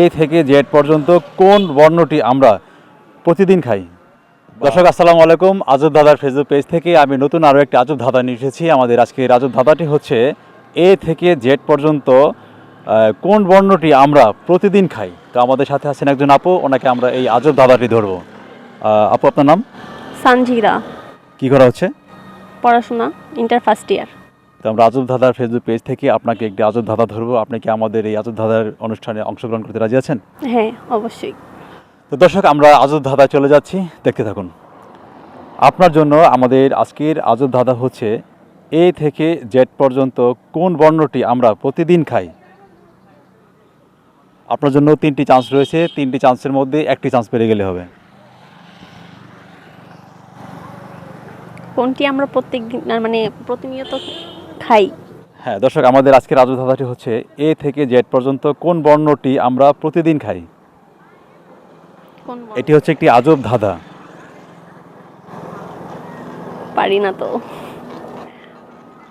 এ থেকে জেড পর্যন্ত কোন বর্ণটি আমরা প্রতিদিন খাই? দর্শক আসসালামু আলাইকুম। আজব দাদার ফেসবুক পেজ থেকে আমি নতুন আরও একটি আজব ধাঁধা নিয়ে এসেছি। আমাদের আজকের আজব ধাঁধাটি হচ্ছে এ থেকে জেড পর্যন্ত কোন বর্ণটি আমরা প্রতিদিন খাই? তো আমাদের সাথে আছেন একজন আপু ওনাকে আমরা এই আজব ধাঁধাটি ধরবো। আহ, আপু আপনার নাম? সানজিরা। কি করা হচ্ছে? পড়াশোনা ইন্টার ফার্স্ট ইয়ার তো আমরা আজব ধাঁধার ফেসবুক পেজ থেকে আপনাকে একটি আজব ধাঁধা ধরবো। আপনি কি আমাদের এই আজব ধাঁধার অনুষ্ঠানে অংশগ্রহণ করতে রাজি আছেন? হ্যাঁ অবশ্যই। তো দর্শক আমরা আজব ধাঁধায় চলে যাচ্ছি। দেখতে থাকুন। আপনার জন্য আমাদের আজকের আজব ধাঁধা হচ্ছে এ থেকে জেড পর্যন্ত কোন বর্ণটি আমরা প্রতিদিন খাই? আপনার জন্য তিনটি চান্স রয়েছে। তিনটি চান্সের মধ্যে একটি চান্স পেরে গেলে হবে। কোনটি আমরা প্রত্যেক দিন মানে প্রতিনিয়ত খাই। হ্যাঁ দর্শক আমাদের আজকের আজব ধাঁধাটি হচ্ছে এ থেকে জেড পর্যন্ত কোন বর্ণটি আমরা প্রতিদিন খাই? এটি হচ্ছে একটি আজব ধাঁধা। পারি না তো।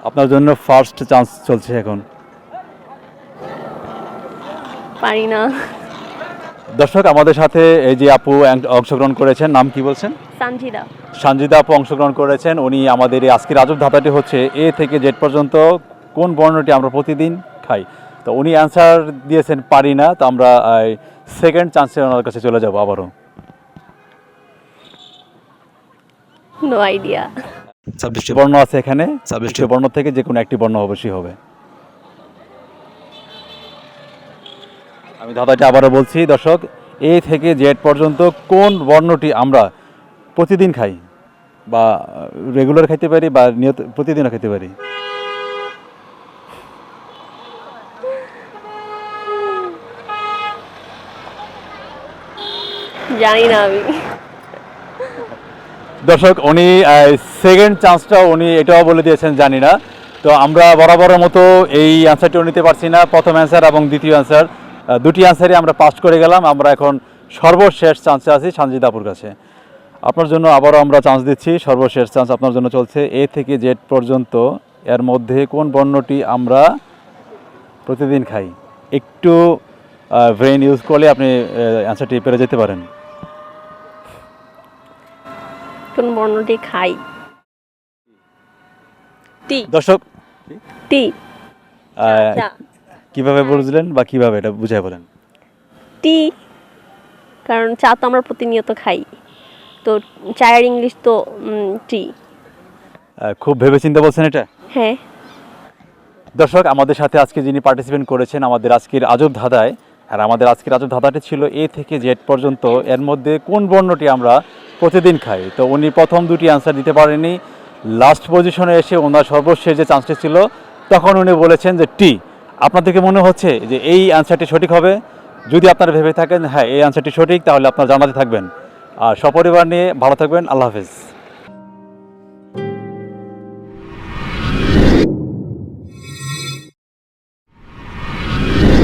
আপনার জন্য ফার্স্ট চান্স চলছে এখন। পারি না। দর্শক আমাদের সাথে এই যে আপু অংশগ্রহণ করেছেন নাম কি বলছেন? সানজিদা। সঞ্জিদা আপু অংশগ্রহণ করেছেন। উনি আমাদের এই আজকের আজব ধাঁধাটি হচ্ছে এ থেকে জেড পর্যন্ত কোন বর্ণটি আমরা প্রতিদিন খাই? তো উনি অ্যান্সার দিয়েছেন পারি না। তো আমরা সেকেন্ড চান্সে ওনার কাছে চলে যাব আবারও। নো আইডিয়া ছাব্বিশটি বর্ণ আছে এখানে। ছাব্বিশটি বর্ণ থেকে যে কোনো একটি বর্ণ অবশ্যই হবে। আমি ধাঁধাটি আবারও বলছি দর্শক এ থেকে জেড পর্যন্ত কোন বর্ণটি আমরা প্রতিদিন খাই বা রেগুলার খাইতে পারি বা নিয়ত প্রতিদিনও খেতে পারি? জানি না আমি। দর্শক উনি সেকেন্ড চান্সটা উনি এটাও বলে দিয়েছেন জানি না। তো আমরা বরাবরের মতো এই অ্যান্সারটিও নিতে পারছি না। প্রথম অ্যান্সার এবং দ্বিতীয় অ্যান্সার দুটি অ্যান্সারই আমরা পাস করে গেলাম। আমরা এখন সর্বশেষ চান্সে আছি সঞ্জিত আপুর কাছে। আপনার জন্য আবারও আমরা চান্স দিচ্ছি। সর্বশেষ চান্স আপনার জন্য চলছে এ থেকে জেড পর্যন্ত। এর মধ্যে কোন বর্ণটি আমরা প্রতিদিন খাই? একটু ব্রেন ইউজ করলে আপনি অ্যান্সারটি পেরে যেতে পারেন। কোন বর্ণটি খাই? টি। দর্শক টি। চা। কীভাবে বুঝলেন বা কীভাবে এটা বুঝাই বলেন? টি কারণ চা তো আমরা প্রতিনিয়ত খাই। তো চায়ের ইংলিশ তো টি। খুব ভেবে চিন্তে বলছেন এটা? হ্যাঁ। দর্শক আমাদের সাথে আজকে যিনি পার্টিসিপেন্ট করেছেন আমাদের আজকের আজব ধাঁধায় আর আমাদের আজকের আজব ধাঁধাটি ছিল এ থেকে জেড পর্যন্ত। এর মধ্যে কোন বর্ণটি আমরা প্রতিদিন খাই? তো উনি প্রথম দুটি অ্যান্সার দিতে পারেনি লাস্ট পজিশনে এসে ওনার সর্বশেষ যে চান্সটি ছিল তখন উনি বলেছেন যে টি। আপনাদেরকে মনে হচ্ছে যে এই অ্যান্সারটি সঠিক হবে? যদি আপনারা ভেবে থাকেন হ্যাঁ এই অ্যান্সারটি সঠিক, তাহলে আপনারা জানাতে থাকবেন। আর সপরিবার নিয়ে ভালো থাকবেন। আল্লাহ হাফেজ।